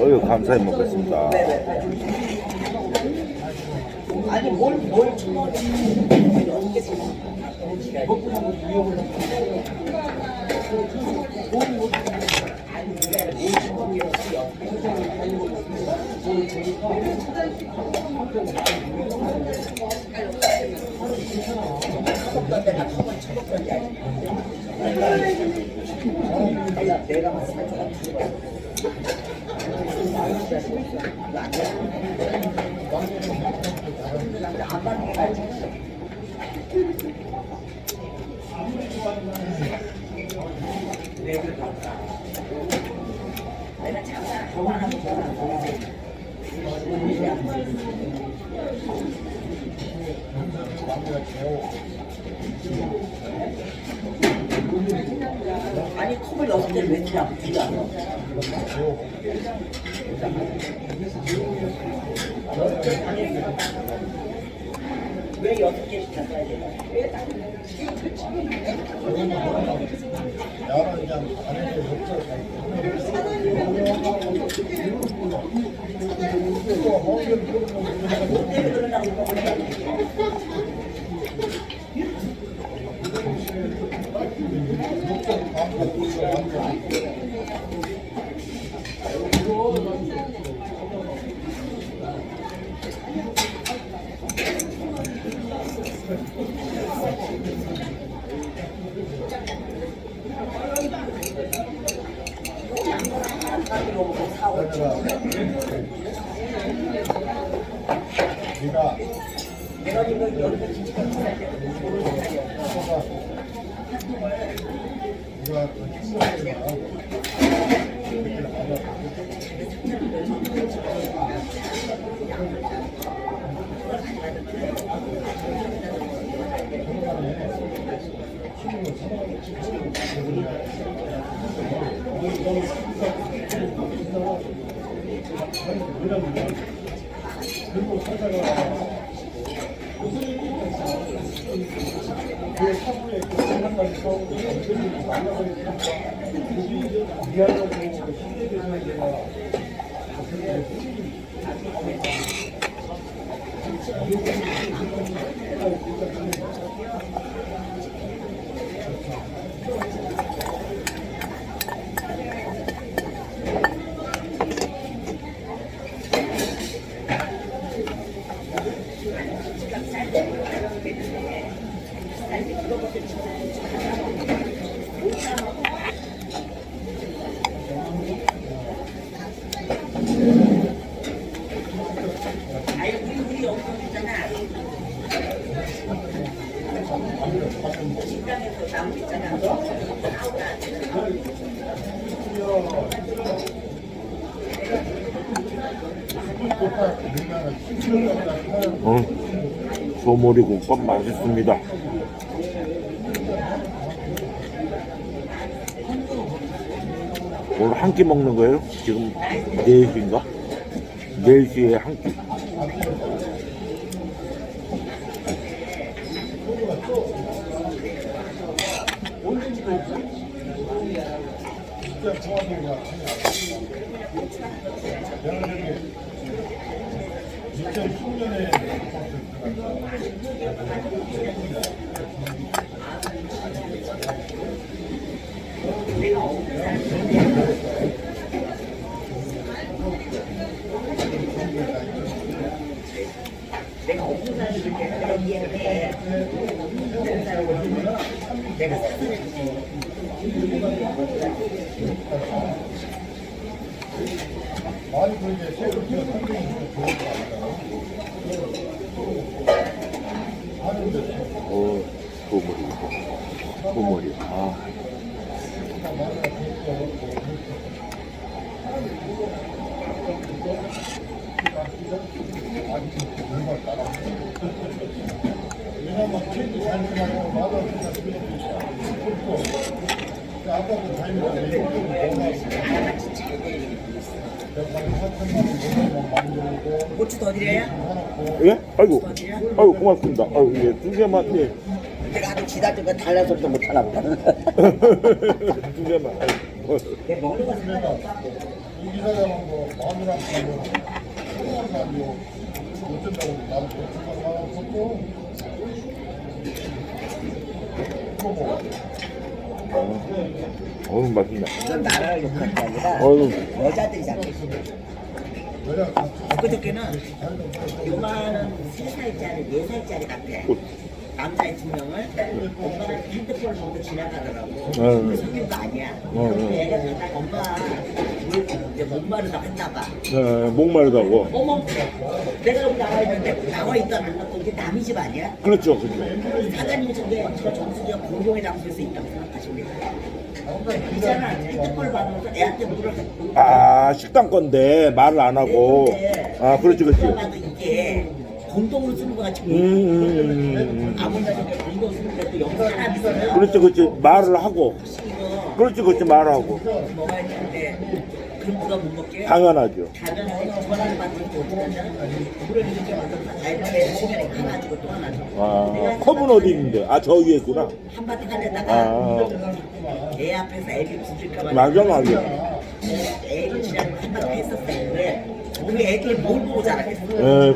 어유 감사히 먹겠습니다. 아니 뭘뭘 내가 봤을 때 저건 죽어. 아니 이렇게 안 주지 않아? 왜 여섯 개씩 갖다 돼? 왜 딱? 뭐 때문에 그러냐고 가 지금 여기서 진짜 모르는 사이야. 네가 그 그리고 살다가 그 사부에 그 생각까지 써오고 전체적으로 나가버리니까 그게 미안하고 신뢰돼서 내가 어떻게 여기 있잖아. 어, 소머리 국밥 맛있습니다. 오늘 한 끼 먹는 거예요? 지금 4시인가? 4시에 한 끼. 진짜 좋아하는 내가 이렇게 2010년에 내가 없는 사람이 내가 이해해. 내가 많이 그렇게 새로 키워 성경이 좋을 거 하는데 어, 소머리. 소머리. 아, 왜냐면 책이 잘못하고 그 내용을 몰랐어 내가 한 4천만 원 만들 고 고추 더? 해놓고 예? 아이고, 아이고, 고맙습니다. 아이고, 예, 두 개만, 예. 내가 아주 지다 좀 달라서도 못 하나 보다. 두 개만. 아이고. 내 먹는 거 어. 어우 맛있네. 이건 나라를 욕하는 게 아니라 어우 여자들이 같이 엊그저께는 요만한 3살짜리, 4살짜리 같아. 남자애 두 명을 엄마가 핸드폰을 보고 지나가더라고. 응. 그 성인도 아니야. 응, 응. 근데 애가 그러다가 엄마 물 이제 목마르다 했나 봐. 네, 목마르다고. 어머, 내가 여기 나와 있는데 나와 있다 안 나와 이게 남의 집 아니야? 그렇죠, 그렇죠. 사장님이 저게 저 정수기가 공공의 장소에서 있다고 생각하십니다. 있잖아, 핸드폰을 받으면서 애한테 물을 아 식당 건데 말을 안 하고. 아 그렇지, 그렇지. 이게 공동으로 쓰는 거 같이 음, 음, 음, 음. 아무나 공동 쓰는데 또 여기 사람 있으면 그렇지, 그렇지. 말을 하고. 이거 그렇지, 그렇지. 말하고. 그럼 누가 못 먹게? 당연하죠. 당연하게? 물을 이렇게 시간에 또 하나 아 컵은 어디 있는데? 아 저 위에 있구나. 한바탕 하려다가 아애 앞에서 애를 부질까 봐 맞아, 맞아. 애를 지나고 한바탕 했었어요 우리 애들이 뭘 보고 자라겠어 예,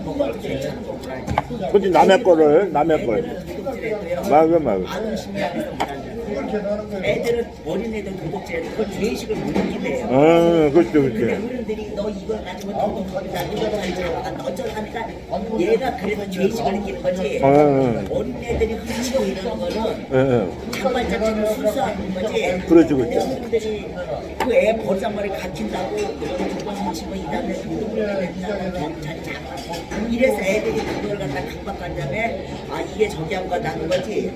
먹어도 괜찮은 거구나 그렇지 남의 거를 남의 걸. 도둑질했고요 맞아, 맞아. 아는. 애들은 어린애들 그걸 죄의식을 못 느낀대요 어, 그렇죠, 근데 그렇죠. 어른들이 너 이걸 가지고 도둑거리다 이걸 가지고 잡아간다 어쩌고 하니까 얘가 그래서 죄의식을 느끼는 거지 어린애들이 훔치고 이러는 거는 예, 예. 거지. 근데 그렇지. 어른들이 그 애 버장머리 갇힌다고 두번 훔치고 이 다음에 도둑을 낸다고 경찰이 잡아. 이래서 애들이 그걸 갖다 강박한 다음에 아 이게 저기 한 거다는 거지.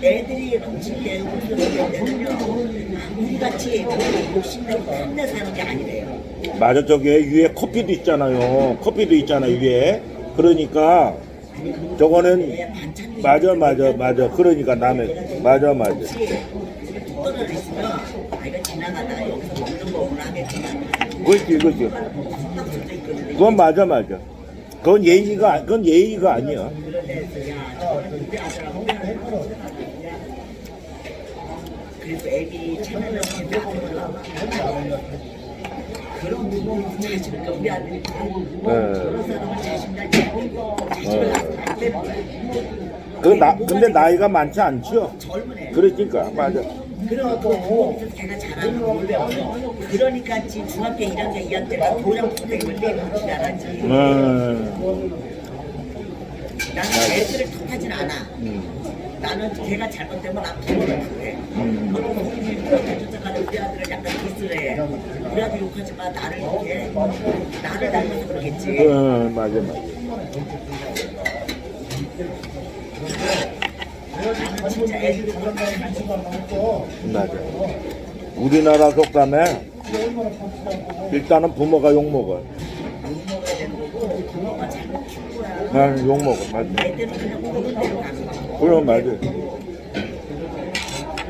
애들이 훔친 게 훔치는 때는요 우리같이 맞아 저게 위에 커피도 있잖아요. 커피도 있잖아 위에. 그러니까 저거는 맞아 맞아 맞아. 그러니까 남의 맞아 맞아. 아 하겠지만 그렇지 그렇지. 그건 맞아 맞아. 그건 예의가 아- 그건 예의가 아니야. 그런 부분 자신을 우리 아들이 그런 사람은 자신감 있고 자신을 안 되는 거야. 그나 근데 나이가 많지 않죠. 젊은 애. 그러니까 맞아. 그러고 걔가 잘하는 걸 배워요. 그러니까 지금 중학교 1학년 2학년 때가 도장 선생님을 지나가지. 음, 나는 애들을 탓하진 않아. 음. 나는 걔가 잘못되면. 음. 어떤 부모님이 그렇게 쫓아가는 우리 아들을 약간 디스해. 우리 아들 욕하지 마. 나를 이렇게. 나를 닮아서 그러겠지. 음, 맞아 맞아. 진짜 애들이 맞아. 우리나라 속담에 일단은 부모가 욕 먹어. 욕먹어야 되는 거고 부모가 잘못 키운 거야. 난욕 먹어. 맞아. 애들은 그냥 오는 대로 가는 거야. 그럼 맞아.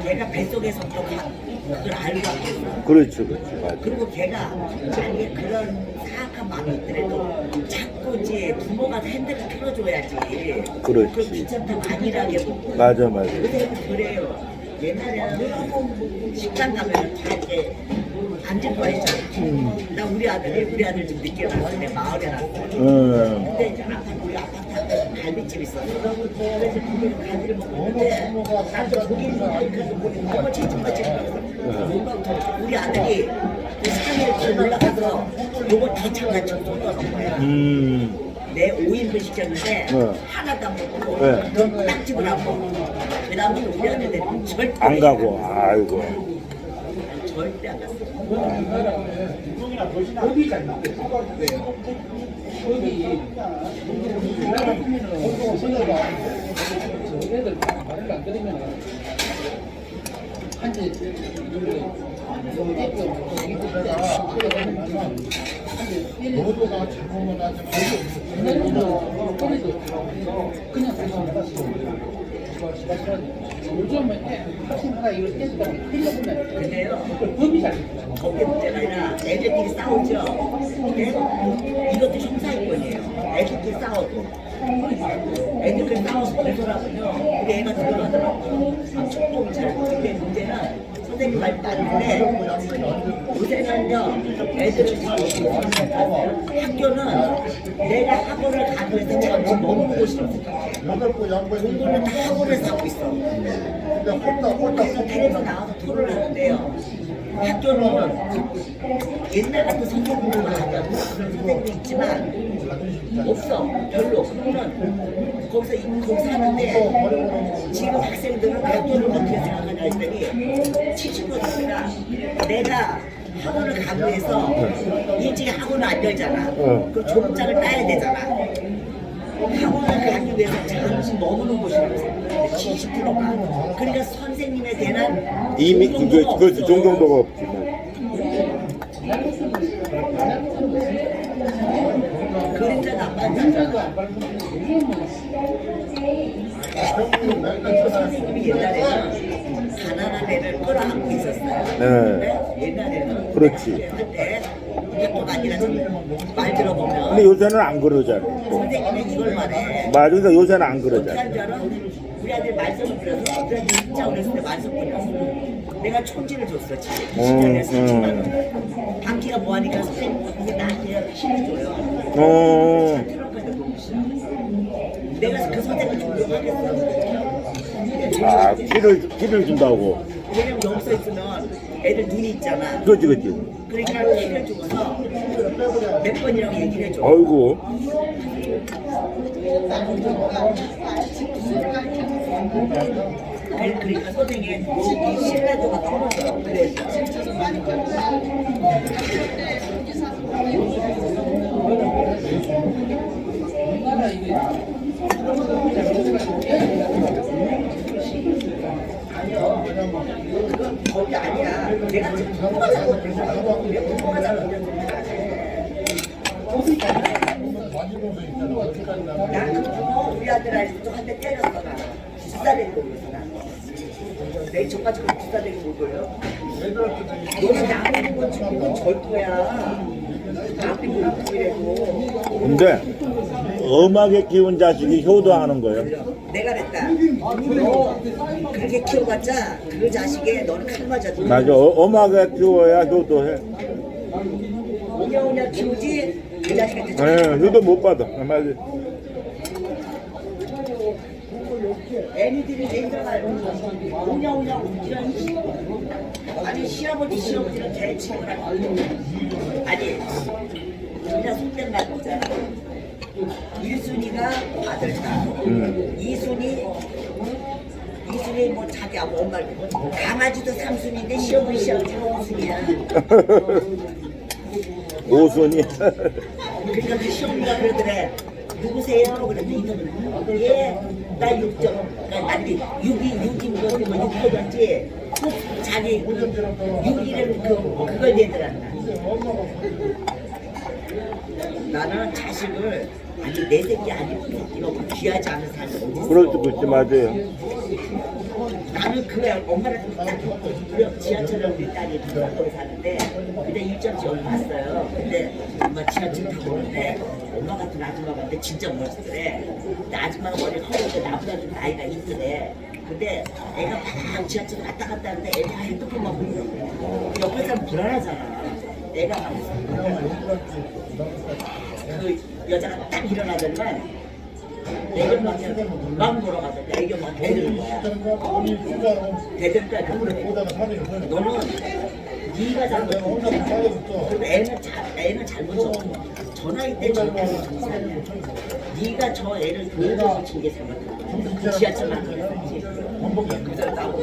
걔가 뱃속에서부터 가- 그걸 알고 있겠어. 그렇지 그렇지 맞아. 그리고 걔가 만약에 그런 사악한 마음이 있더라도 자꾸 이제 부모가 핸들을 틀어줘야지. 그렇지. 그걸 귀찮다고 안일하게 보고. 맞아 맞아. 요새는 그래요. 옛날에는 식당 가면은 다 이렇게 앉을 거 했잖아. 나 우리 아들이 우리 아들 좀 늦게 왔는데 마을에 났어. 음, 근데 이제 아파트 갈비집 있었어. 그래서 갈비를 먹었는데 나도 우리 아들이 그 상해를 올라가서 요거 대창 같이 쏟아놓은 거야. 음, 내 5인분 시켰는데 네. 하나도 안 먹고 네. 딱집을 안 먹고 그 다음에 우리 아들은 절대 안 가고 아이고. 절대 안 갔어. 너도가 잘못만 하지 말고 요즘은 거기 문제가 아니라 애들끼리 싸우죠. 애들끼리 싸워도. 애들끼리 싸워서 그러더라고요. 우리 애가 들어가더라고요. 아, 촉봉 잘. 근데 문제는 선생님 말 맞는데 요새는요 애들은 학교는 내가 학원을 가고 해서 여덟 번 양보해 공부는 다 학원에서 하고 있어. 근데 혼자 혼자 텔레비전 나와서 토론을 하는데요. 학교는 옛날 같은 선생님들만 하냐고 그런 선생님이 있지만 없어. 별로. 그거는 거기서 이- 거기서 하는데 지금 학생들은 학교를 어떻게 생각하냐 했더니 70%가 내가 학원을 가고 해서 일찍 학원을 안 열잖아 응. 그럼 졸업장을 따야 되잖아 학원을 가기 위해서 잠시 머무는 곳이라고 생각해 70%가 그러니까 선생님에 대한 이미 그게 존경도가 그것이 없어. 종경도가 없지. 그림자 나빠졌잖 아 선생님이 옛날에는 가난한 애를 끌어안고 있었어요. 네. 네? 옛날에는 그렇지. 한때 학교가 아니라 말 들어보면 근데 요새는 안 그러잖아. 선생님이 이걸 말해. 맞아, 그러니까 요새는 안 그러잖아. 하는 줄 알아? 우리 아들 말썽을 부려서 우리 아들 진짜 어렸을 때 말썽 부렸어. 내가 촌지를 줬어. 진짜. 음, 20년에 30만 원. 방키가 뭐하니까 선생님이 나한테 힘을 줘요. 어, 트럼프한테. 내가 그 선생을 존경하겠어. 아, 키를, 키를 준다고. 왜냐면 여기 서 있으면 애들 눈이 있잖아. 그렇지, 그렇지. 그러니까 키를 주고서 몇 번이라고 얘기를 해줘. 아이고. 그러니까 선생의 이 신뢰도가 떨어져. 그래서. 거기 아니야. 내가 지금 통화자고 내가 통화자고 나는 그거 우리 아들 아직도 한대 때렸어 나. 주사 데리고 그래서 나. 내 저까지 주사 데리고 못 올려? 너는 나보는 건 지금은 절도야. 나한테 못이라고 근데 엄하게 키운 자식이 효도하는 거예요. 내가 그랬다. 너 그렇게 키워봤자 그 자식에 너는 칼 맞아. 맞아. 어- 엄하게 키워야 효도해. 오냐오냐 키우지 그 자식한테 예, 효도 못 받아. 맞아. 애니들이 내잖아요. 오냐오냐 이런 시- 아니 시아버지 시어머니는 개치고라. 아니 그냥 속된 말 있잖아. 일순이가 아들 딸, 음. 이순이 이순이 뭐 자기 아버 엄마를 강아지도 삼순인데 시어머니 시아버지가 오순이야. 오손이. 그러니까 그 시어머니가 그러더래. 누구세요? 그랬더니 이놈은 예, 나 육점, 아니 육이 육인 거 그거 육포던지 자기 육이를 그 그걸 내더란다. 나는 자식을 아니 내 새끼 아니고 그 새끼가 뭐 귀하지 않은 사람이 어디 있어? 그렇지, 그렇지, 맞아요. 나는 그 엄마를 딱그 지하철에 우리 딸이 부산동에 사는데 그때 일정 지원 갔어요. 근데 엄마 지하철 타고 오는데 엄마 같은 아줌마 같은데 진짜 멋있더래. 근데 아줌마가 머리 허리인데 나보다 좀 나이가 있더래. 근데 애가 막 지하철 왔다 갔다 하는데 애가 핸드폰만 보고 그래. 옆에 사람 불안하잖아. 애가 그 여자가 딱 일어나더니만 애견만 막 물어가던데 애견만 대드는 거야. 대든다 그러더니 보다가 사진을 보내. 너는 네가. 빠져있어. 그리고 애는 잘 애는 잘못 줘. 저 나이 때 저렇게 정상이야. 네가 저 애를 교육을 시킨 게 잘못했어. 지하철만 그랬지. 그 사람 나오고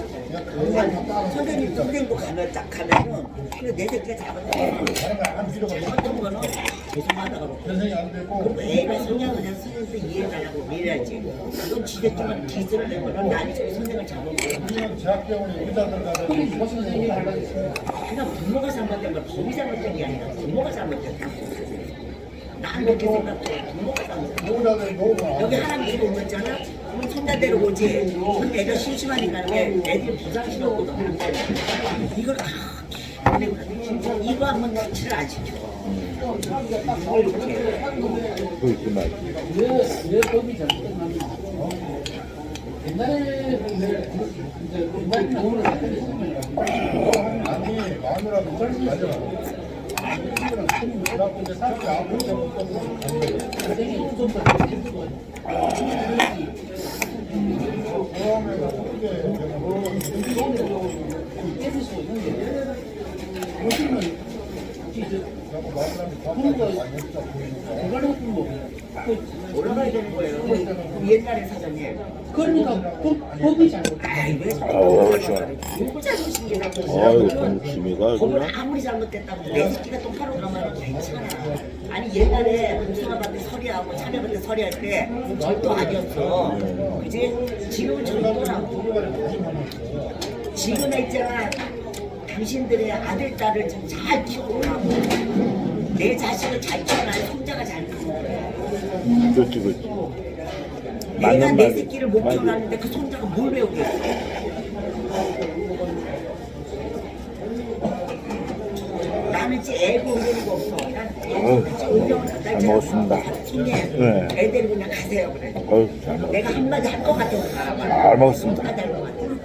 선생님 선생님도 가면 딱 가면은 내 새끼가 잘못된 거 잘못된 거는 죄송하다고 변성이 안 되고 애가 성향을 그냥 선생님도 이해해달라고 이래야지. 이건 지들끼만 기술을 내거는 나는 선생을 잡아먹어 우리는 대학병원에 의사들 가서 그냥 부모가 잘못된 걸 법이 잘못된 게 아니라 부모가 잘못됐다고 난 그렇게 생각해. 부모가 잘못된 거야. 여기 하나님 이거 온 거잖아? 손자대로 오지. 그럼 애가 심심하니까 왜 애들이 부담스럽거든. 이걸 다 이거 한번 터치를 안 시켜. 옛날에 이제 이제 선생님이 무섭다. 보험에가 어떻게 깨질 수 있는데, 요즘은 이제 자꾸 마누라는 그런 거 많이 했다 보니까 그걸 높은 거. 올라가야 되는 거예요. 그럼 옛날에 사장님. 그러니까 법, 법이 잘못. 아이 왜 아우, 시원해. 누구 잘못이냐고. 아유, 동치미가 법을 그냥. 아무리 잘못됐다고 내 새끼가 똑바로 가면 괜찮아. 아니 옛날에 공수가한테 서리하고 참여한테 서리할 때 절도 아니었어. 그지? 지금은 절도라고. 지금 있잖아. 당신들의 아들, 딸을 좀 잘 키워보라고. 내 자식을 잘 키워놔야 손자가 잘 거야. 그렇지, 그렇지. 내가 맞는 내 새끼를 못 말이- 키워놨는데 그 손자가 뭘 배우겠어? 나는 이제 애 보는 거 없어. 난잘 먹었습니다. 네. 애들 그냥 가세요 그래. 어휴, 잘 먹었습니다. 내가 한마디 할 것 같아. 잘 먹었습니다. 한마디 할것 같아.